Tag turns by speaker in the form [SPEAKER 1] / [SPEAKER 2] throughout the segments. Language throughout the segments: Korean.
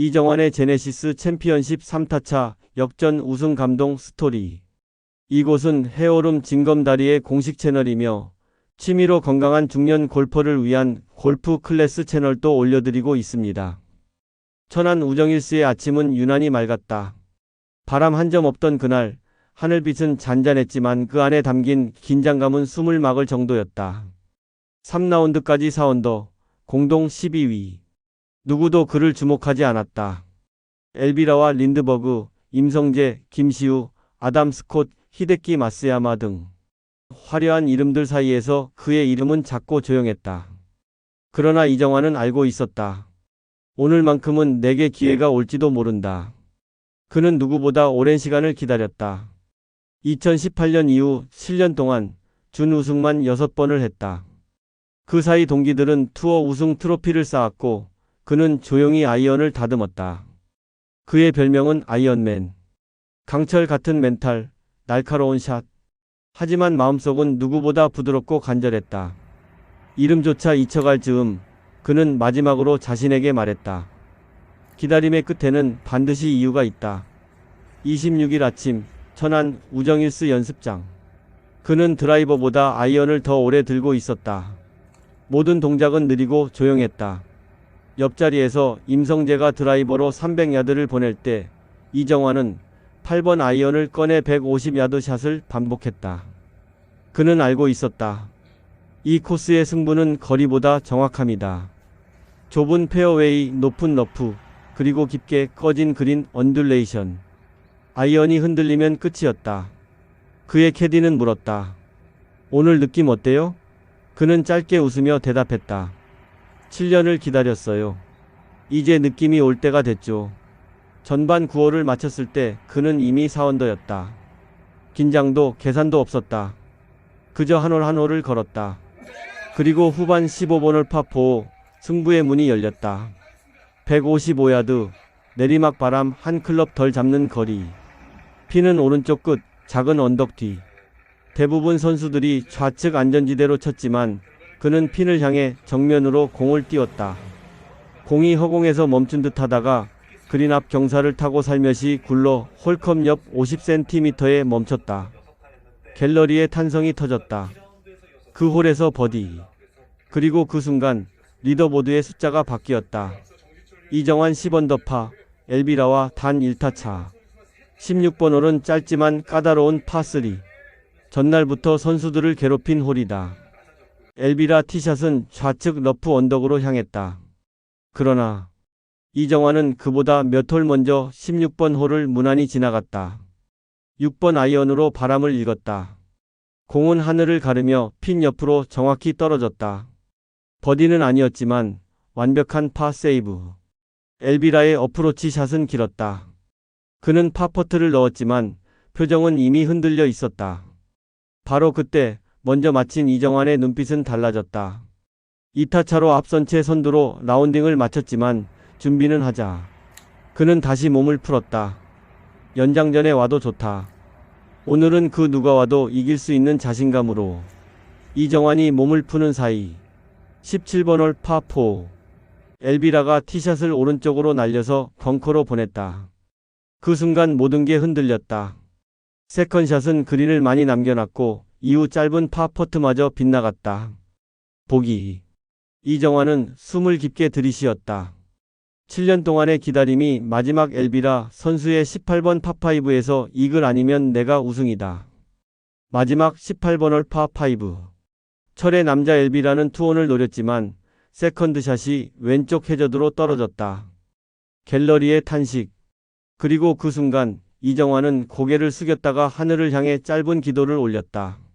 [SPEAKER 1] 이정환의 제네시스 챔피언십 3타차 역전 우승 감동 스토리. 이곳은 해오름 진검다리의 공식 채널이며 취미로 건강한 중년 골퍼를 위한 골프 클래스 채널도 올려드리고 있습니다. 천안 우정일스의 아침은 유난히 맑았다. 바람 한 점 없던 그날 하늘빛은 잔잔했지만 그 안에 담긴 긴장감은 숨을 막을 정도였다. 3라운드까지 4언더, 공동 12위. 누구도 그를 주목하지 않았다. 엘비라와 린드버그, 임성재, 김시우, 아담 스콧, 히데키 마스야마 등 화려한 이름들 사이에서 그의 이름은 작고 조용했다. 그러나 이정환은 알고 있었다. 오늘만큼은 내게 기회가 올지도 모른다. 그는 누구보다 오랜 시간을 기다렸다. 2018년 이후 7년 동안 준 우승만 6번을 했다. 그 사이 동기들은 투어 우승 트로피를 쌓았고 그는 조용히 아이언을 다듬었다. 그의 별명은 아이언맨. 강철 같은 멘탈, 날카로운 샷. 하지만 마음속은 누구보다 부드럽고 간절했다. 이름조차 잊혀갈 즈음 그는 마지막으로 자신에게 말했다. 기다림의 끝에는 반드시 이유가 있다. 26일 아침 천안 우정일스 연습장. 그는 드라이버보다 아이언을 더 오래 들고 있었다. 모든 동작은 느리고 조용했다. 옆자리에서 임성재가 드라이버로 300야드를 보낼 때 이정환은 8번 아이언을 꺼내 150야드 샷을 반복했다. 그는 알고 있었다. 이 코스의 승부는 거리보다 정확함이다. 좁은 페어웨이, 높은 러프, 그리고 깊게 꺼진 그린 언듈레이션. 아이언이 흔들리면 끝이었다. 그의 캐디는 물었다. 오늘 느낌 어때요? 그는 짧게 웃으며 대답했다. 7년을 기다렸어요. 이제 느낌이 올 때가 됐죠. 전반 9호를 마쳤을 때 그는 이미 사원더였다. 긴장도 계산도 없었다. 그저 한 홀 한 홀을 걸었다. 그리고 후반 15번을 파포 승부의 문이 열렸다. 155야드 내리막 바람 한 클럽 덜 잡는 거리. 피는 오른쪽 끝 작은 언덕 뒤. 대부분 선수들이 좌측 안전지대로 쳤지만 그는 핀을 향해 정면으로 공을 띄웠다. 공이 허공에서 멈춘 듯 하다가 그린 앞 경사를 타고 살며시 굴러 홀컵 옆 50cm에 멈췄다. 갤러리의 탄성이 터졌다. 그 홀에서 버디. 그리고 그 순간 리더보드의 숫자가 바뀌었다. 이정환 10언더파, 엘비라와 단 1타 차. 16번 홀은 짧지만 까다로운 파3. 전날부터 선수들을 괴롭힌 홀이다. 엘비라 티샷은 좌측 러프 언덕으로 향했다. 그러나 이정환은 그보다 몇 홀 먼저 16번 홀을 무난히 지나갔다. 6번 아이언으로 바람을 읽었다. 공은 하늘을 가르며 핀 옆으로 정확히 떨어졌다. 버디는 아니었지만 완벽한 파 세이브. 엘비라의 어프로치 샷은 길었다. 그는 파퍼트를 넣었지만 표정은 이미 흔들려 있었다. 바로 그때 먼저 마친 이정환의 눈빛은 달라졌다. 2타차로 앞선 채 선두로 라운딩을 마쳤지만 준비는 하자. 그는 다시 몸을 풀었다. 연장전에 와도 좋다. 오늘은 그 누가 와도 이길 수 있는 자신감으로. 이정환이 몸을 푸는 사이 17번 홀 파4 엘비라가 티샷을 오른쪽으로 날려서 벙커로 보냈다. 그 순간 모든 게 흔들렸다. 세컨샷은 그린을 많이 남겨놨고 이후 짧은 파퍼트마저 빗나갔다. 보기. 이정환은 숨을 깊게 들이쉬었다. 7년 동안의 기다림이 마지막 엘비라 선수의 18번 파5에서 이글 아니면 내가 우승이다. 마지막 18번 홀 파5. 철의 남자 엘비라는 투혼을 노렸지만 세컨드샷이 왼쪽 해저드로 떨어졌다. 갤러리의 탄식. 그리고 그 순간 이정환은 고개를 숙였다가 하늘을 향해 짧은 기도를 올렸다.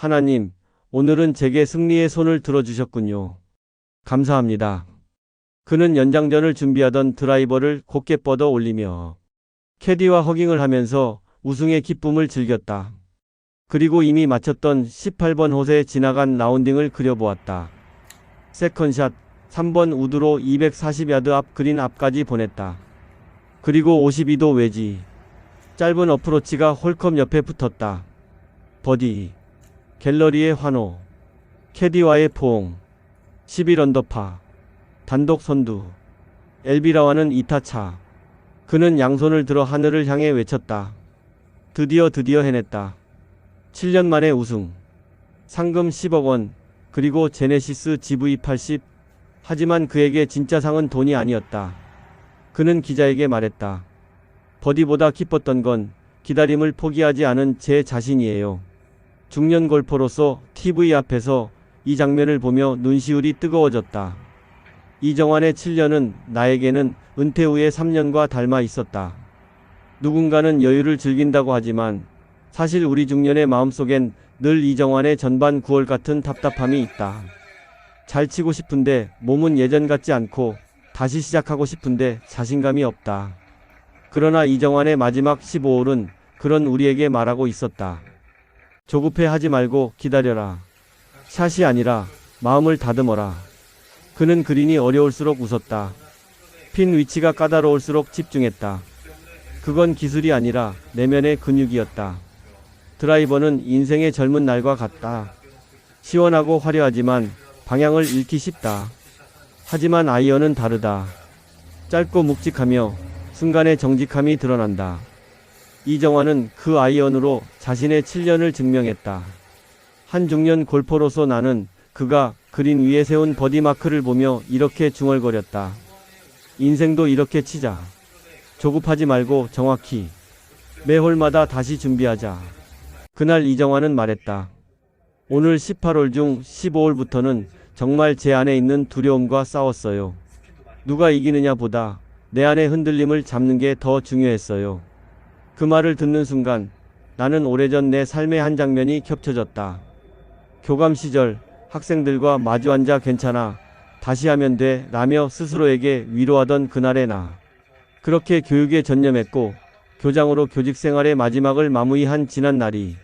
[SPEAKER 1] 하나님, 오늘은 제게 승리의 손을 들어주셨군요. 감사합니다. 그는 연장전을 준비하던 드라이버를 곧게 뻗어 올리며 캐디와 허깅을 하면서 우승의 기쁨을 즐겼다. 그리고 이미 마쳤던 18번 홀에 지나간 라운딩을 그려보았다. 세컨샷 3번 우드로 240야드 앞 그린 앞까지 보냈다. 그리고 52도 외지. 짧은 어프로치가 홀컵 옆에 붙었다. 버디. 갤러리의 환호. 캐디와의 포옹. 11언더파. 단독 선두. 엘비라와는 2타차. 그는 양손을 들어 하늘을 향해 외쳤다. 드디어 드디어 해냈다. 7년 만에 우승. 상금 10억 원, 그리고 제네시스 GV80. 하지만 그에게 진짜 상은 돈이 아니었다. 그는 기자에게 말했다. 버디보다 기뻤던 건 기다림을 포기하지 않은 제 자신이에요. 중년 골퍼로서 TV 앞에서 이 장면을 보며 눈시울이 뜨거워졌다. 이정환의 7년은 나에게는 은퇴 후의 3년과 닮아 있었다. 누군가는 여유를 즐긴다고 하지만 사실 우리 중년의 마음속엔 늘 이정환의 전반 9월 같은 답답함이 있다. 잘 치고 싶은데 몸은 예전 같지 않고 다시 시작하고 싶은데 자신감이 없다. 그러나 이정환의 마지막 15홀은 그런 우리에게 말하고 있었다. 조급해 하지 말고 기다려라. 샷이 아니라 마음을 다듬어라. 그는 그린이 어려울수록 웃었다. 핀 위치가 까다로울수록 집중했다. 그건 기술이 아니라 내면의 근육이었다. 드라이버는 인생의 젊은 날과 같다. 시원하고 화려하지만 방향을 잃기 쉽다. 하지만 아이언은 다르다. 짧고 묵직하며 순간의 정직함이 드러난다. 이정환은 그 아이언으로 자신의 7년을 증명했다. 한 중년 골퍼로서 나는 그가 그린 위에 세운 버디마크를 보며 이렇게 중얼거렸다. 인생도 이렇게 치자. 조급하지 말고 정확히. 매 홀마다 다시 준비하자. 그날 이정환은 말했다. 오늘 18홀 중 15홀부터는 정말 제 안에 있는 두려움과 싸웠어요. 누가 이기느냐 보다 내 안의 흔들림을 잡는 게 더 중요했어요. 그 말을 듣는 순간 나는 오래전 내 삶의 한 장면이 겹쳐졌다. 교감 시절 학생들과 마주 앉아 괜찮아. 다시 하면 돼. 라며 스스로에게 위로하던 그날의 나. 그렇게 교육에 전념했고 교장으로 교직 생활의 마지막을 마무리한 지난 날이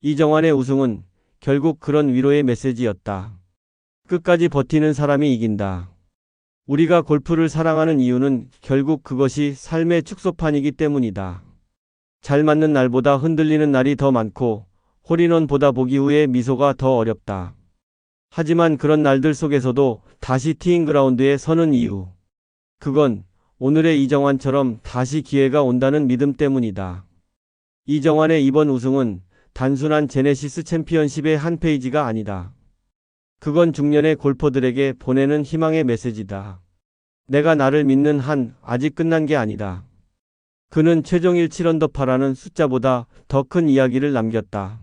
[SPEAKER 1] 이정환의 우승은 결국 그런 위로의 메시지였다. 끝까지 버티는 사람이 이긴다. 우리가 골프를 사랑하는 이유는 결국 그것이 삶의 축소판이기 때문이다. 잘 맞는 날보다 흔들리는 날이 더 많고 홀인원보다 보기 후에 미소가 더 어렵다. 하지만 그런 날들 속에서도 다시 티잉 그라운드에 서는 이유. 그건 오늘의 이정환처럼 다시 기회가 온다는 믿음 때문이다. 이정환의 이번 우승은 단순한 제네시스 챔피언십의 한 페이지가 아니다. 그건 중년의 골퍼들에게 보내는 희망의 메시지다. 내가 나를 믿는 한 아직 끝난 게 아니다. 그는 최종일 7언더파라는 숫자보다 더 큰 이야기를 남겼다.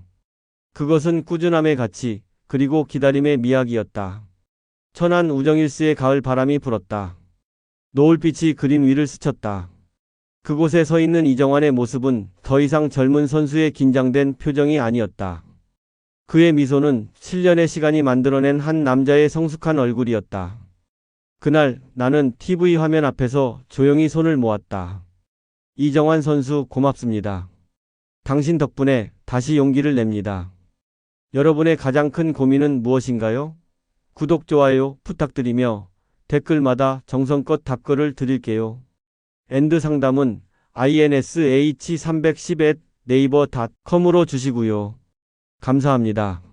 [SPEAKER 1] 그것은 꾸준함의 가치, 그리고 기다림의 미학이었다. 천안 우정일스의 가을 바람이 불었다. 노을빛이 그림 위를 스쳤다. 그곳에 서 있는 이정환의 모습은 더 이상 젊은 선수의 긴장된 표정이 아니었다. 그의 미소는 7년의 시간이 만들어낸 한 남자의 성숙한 얼굴이었다. 그날 나는 TV 화면 앞에서 조용히 손을 모았다. 이정환 선수 고맙습니다. 당신 덕분에 다시 용기를 냅니다. 여러분의 가장 큰 고민은 무엇인가요? 구독, 좋아요 부탁드리며 댓글마다 정성껏 답글을 드릴게요. 엔드 상담은 insh310 네이버 닷컴으로 주시고요. 감사합니다.